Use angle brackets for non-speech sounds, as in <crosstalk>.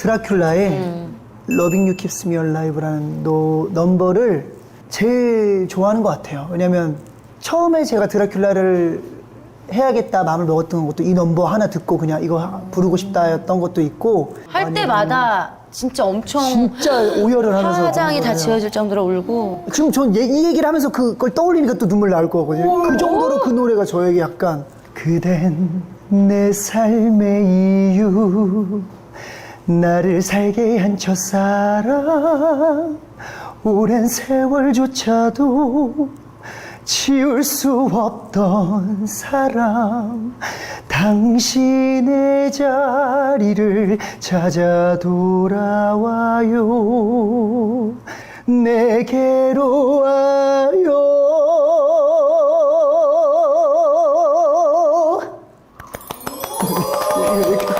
드라큘라의 Loving You Keeps Me Alive라는 노, 넘버를 제일 좋아하는 것 같아요. 왜냐면 처음에 제가 드라큘라를 해야겠다 마음을 먹었던 것도 이 넘버 하나 듣고 그냥 이거 하- 부르고 싶다였던 것도 있고 할 때마다 진짜 엄청 진짜 오열을 하면서 화장이 다. 지워질 정도로 울고 지금 전 이 얘기를 하면서 그걸 떠올리니까 또 눈물 나올 거거든요. 그 정도로 그 노래가 저에게 약간 그댄 내 삶의 이유 나를 살게 한 첫사랑. 오랜 세월조차도 치울 수 없던 사람. 당신의 자리를 찾아 돌아와요. 내게로 와요. <laughs> 네,